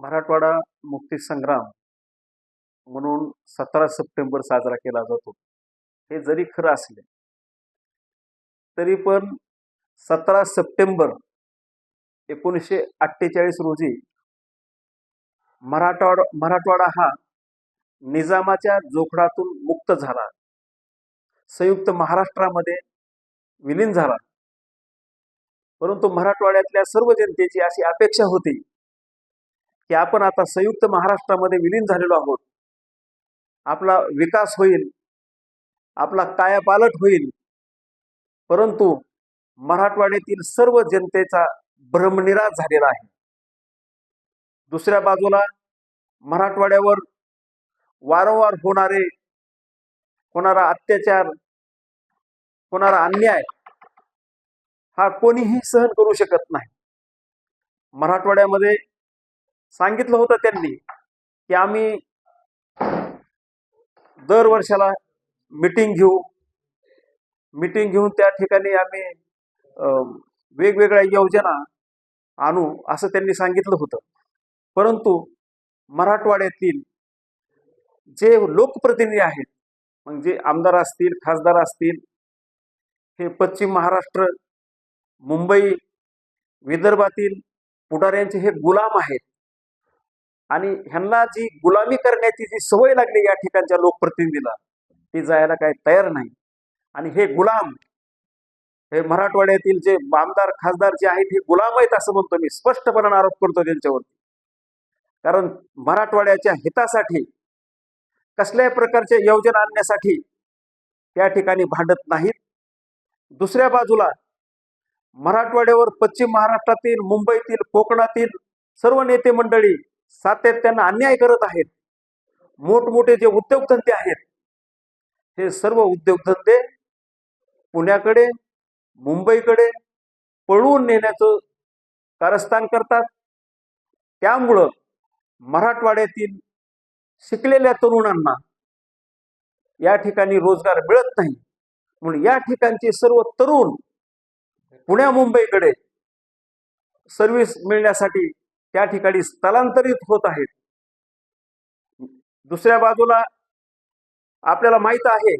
मराठवाडा मुक्ती संग्राम म्हणून सतरा सप्टेंबर साजरा केला जातो. हे जरी खरं असले तरी पण सतरा सप्टेंबर एकोणीसशे अठ्ठेचाळीस रोजी मराठवाडा मराठवाडा हा निजामाच्या जोखडातून मुक्त झाला. संयुक्त महाराष्ट्रामध्ये विलीन झाला. परंतु मराठवाड्यातल्या सर्व जनतेची अशी अपेक्षा होती की आपण आता संयुक्त महाराष्ट्रामध्ये विलीन झालेलो आहोत. आपला विकास होईल. आपला कायापालट होईल. परंतु मराठवाड्यातील सर्व जनतेचा भ्रमनिराश झालेला आहे. दुसऱ्या बाजूला मराठवाड्यावर वारंवार होणारे होणारा अत्याचार होणारा अन्याय हा कोणीही सहन करू शकत नाही. मराठवाड्यामध्ये सांगितलं होतं त्यांनी की आम्ही दर वर्षाला मिटिंग घेऊ. मिटिंग घेऊन त्या ठिकाणी आम्ही वेगवेगळ्या योजना आणू असं त्यांनी सांगितलं होतं. परंतु मराठवाड्यातील जे लोकप्रतिनिधी आहेत मग जे आमदार असतील खासदार असतील हे पश्चिम महाराष्ट्र मुंबई विदर्भातील पुढाऱ्यांचे हे गुलाम आहेत. आणि ह्यांना जी गुलामी करण्याची जी सवय लागली या ठिकाणच्या लोकप्रतिनिधीला ती जायला काही तयार नाही. आणि हे गुलाम हे मराठवाड्यातील जे आमदार खासदार जे आहेत हे गुलाम आहेत असं म्हणतो मी स्पष्टपणाने आरोप करतो त्यांच्यावरती. कारण मराठवाड्याच्या हितासाठी कसल्याही प्रकारच्या योजना आणण्यासाठी त्या ठिकाणी भांडत नाहीत. दुसऱ्या बाजूला मराठवाड्यावर पश्चिम महाराष्ट्रातील मुंबईतील कोकणातील सर्व नेते मंडळी सातत्यानं अन्याय करत आहेत. मोठमोठे जे उद्योगधंदे आहेत हे सर्व उद्योगधंदे पुण्याकडे मुंबईकडे पळवून नेण्याचं कारस्थान करतात. त्यामुळं मराठवाड्यातील शिकलेल्या तरुणांना या ठिकाणी रोजगार मिळत नाही. म्हणून या ठिकाणचे सर्व तरुण पुण्या मुंबईकडे सर्व्हिस मिळण्यासाठी त्या ठिकाणी स्थलांतरित होत आहेत. दुसऱ्या बाजूला आपल्याला माहीत आहे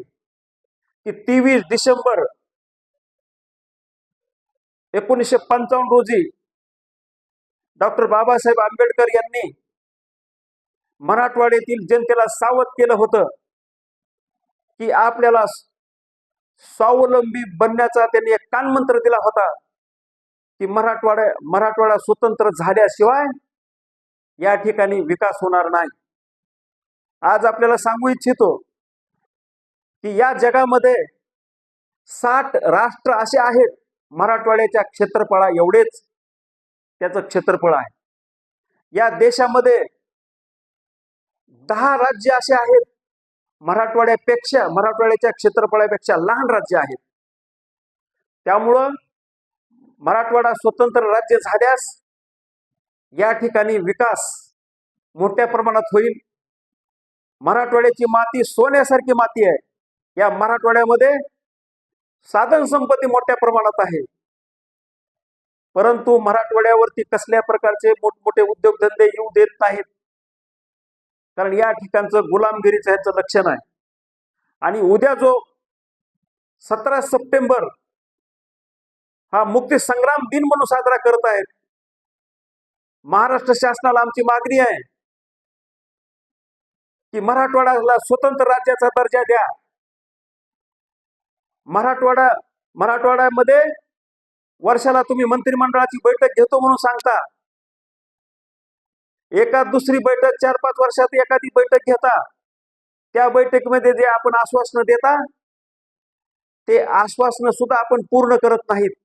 की तेवीस डिसेंबर एकोणीसशे पंचावन्न रोजी डॉक्टर बाबासाहेब आंबेडकर यांनी मराठवाड्यातील जनतेला सावध केलं होतं की आपल्याला स्वावलंबी बनण्याचा त्यांनी एक कानमंत्र दिला होता. की मराठवाडा मराठवाडा स्वतंत्र झाल्याशिवाय या ठिकाणी विकास होणार नाही. आज आपल्याला सांगू इच्छितो की या जगामध्ये साठ राष्ट्र असे आहेत मराठवाड्याच्या क्षेत्रफळा एवढेच त्याचं क्षेत्रफळ आहे. या देशामध्ये दहा राज्य असे आहेत मराठवाड्यापेक्षा मराठवाड्याच्या क्षेत्रफळापेक्षा लहान राज्य आहेत. त्यामुळं मराठवाडा स्वतंत्र राज्य झाल्यास या ठिकाणी विकास मोठ्या प्रमाणात होईल. मराठवाड्याची माती सोन्यासारखी माती आहे. या मराठवाड्यामध्ये साधन संपत्ती मोठ्या प्रमाणात आहे. परंतु मराठवाड्यावरती कसल्या प्रकारचे मोठमोठे उद्योगधंदे येऊ देत नाहीत. कारण या ठिकाणचं गुलामगिरीचं ह्याचं लक्षण आहे. आणि उद्या जो सतरा सप्टेंबर हा मुक्ती संग्राम दिन म्हणून साजरा करत आहेत. महाराष्ट्र शासनाला आमची मागणी आहे की मराठवाड्याला स्वतंत्र राज्याचा दर्जा द्या. मराठवाडा मराठवाड्यामध्ये वर्षाला तुम्ही मंत्रिमंडळाची बैठक घेतो म्हणून सांगता. एका दुसरी बैठक चार पाच वर्षात एखादी बैठक घेता. त्या बैठकीमध्ये जे आपण आश्वासनं देता ते आश्वासनं सुद्धा आपण पूर्ण करत नाहीत.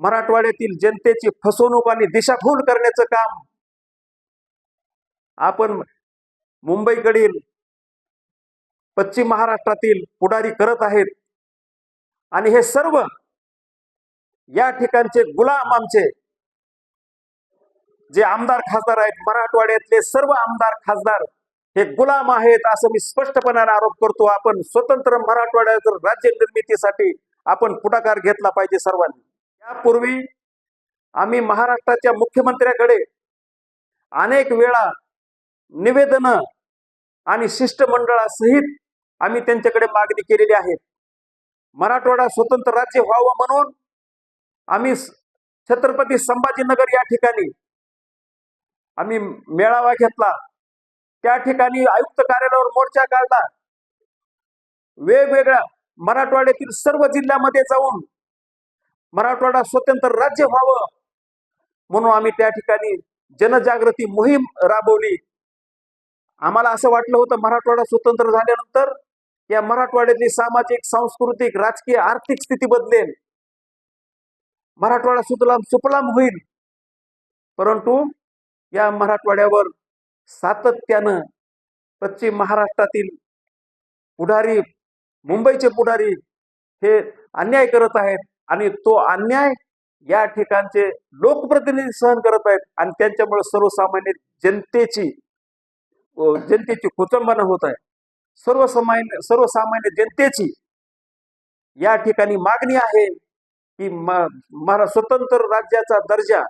मराठवाड्यातील जनतेची फसवणूक आणि दिशाभूल करण्याचं काम आपण मुंबईकडील पश्चिम महाराष्ट्रातील पुढारी करत आहेत. आणि हे सर्व या ठिकाणचे गुलाम आमचे जे आमदार खासदार आहेत मराठवाड्यातले सर्व आमदार खासदार हे गुलाम आहेत असं मी स्पष्टपणाने आरोप करतो. आपण स्वतंत्र मराठवाड्याचं राज्य निर्मितीसाठी आपण पुढाकार घेतला पाहिजे सर्वांनी. यापूर्वी आम्ही महाराष्ट्राच्या मुख्यमंत्र्याकडे अनेक वेळा निवेदन आणि शिष्टमंडळासहित आम्ही त्यांच्याकडे मागणी केलेली आहे. मराठवाडा स्वतंत्र राज्य व्हावं म्हणून आम्ही छत्रपती संभाजीनगर या ठिकाणी आम्ही मेळावा घेतला. त्या ठिकाणी आयुक्त कार्यालयावर मोर्चा काढला. वेगवेगळ्या मराठवाड्यातील सर्व जिल्ह्यामध्ये जाऊन मराठवाडा स्वतंत्र राज्य व्हावं म्हणून आम्ही त्या ठिकाणी जनजागृती मोहीम राबवली. आम्हाला असं वाटलं होतं मराठवाडा स्वतंत्र झाल्यानंतर या मराठवाड्यातली सामाजिक सांस्कृतिक राजकीय आर्थिक स्थिती बदलेल. मराठवाडा सुतलाम सुपलाम होईल. परंतु या मराठवाड्यावर सातत्यानं पश्चिम महाराष्ट्रातील पुढारी मुंबईचे पुढारी हे अन्याय करत आहेत. आणि तो अन्याय या ठिकाणचे लोकप्रतिनिधी सहन करत आहेत आणि त्यांच्यामुळे सर्वसामान्य जनतेची जनतेची कुचंबना होत आहे. सर्वसामान्य सर्वसामान्य जनतेची या ठिकाणी मागणी आहे की म- मरा स्वतंत्र राज्याचा दर्जा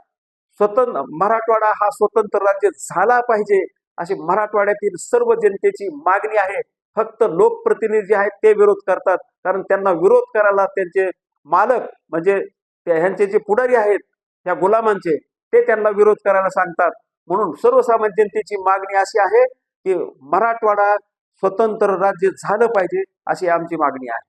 स्वतंत्र मराठवाडा हा स्वतंत्र राज्य झाला पाहिजे अशी मराठवाड्यातील सर्व जनतेची मागणी आहे. फक्त लोकप्रतिनिधी जे आहेत ते विरोध करतात. कारण त्यांना विरोध करायला त्यांचे मालक म्हणजे त्या ह्यांचे जे पुढारी आहेत त्या गुलामांचे ते त्यांना विरोध करायला सांगतात. म्हणून सर्वसामान्य जनतेची मागणी अशी आहे की मराठवाडा स्वतंत्र राज्य झालं पाहिजे अशी आमची मागणी आहे.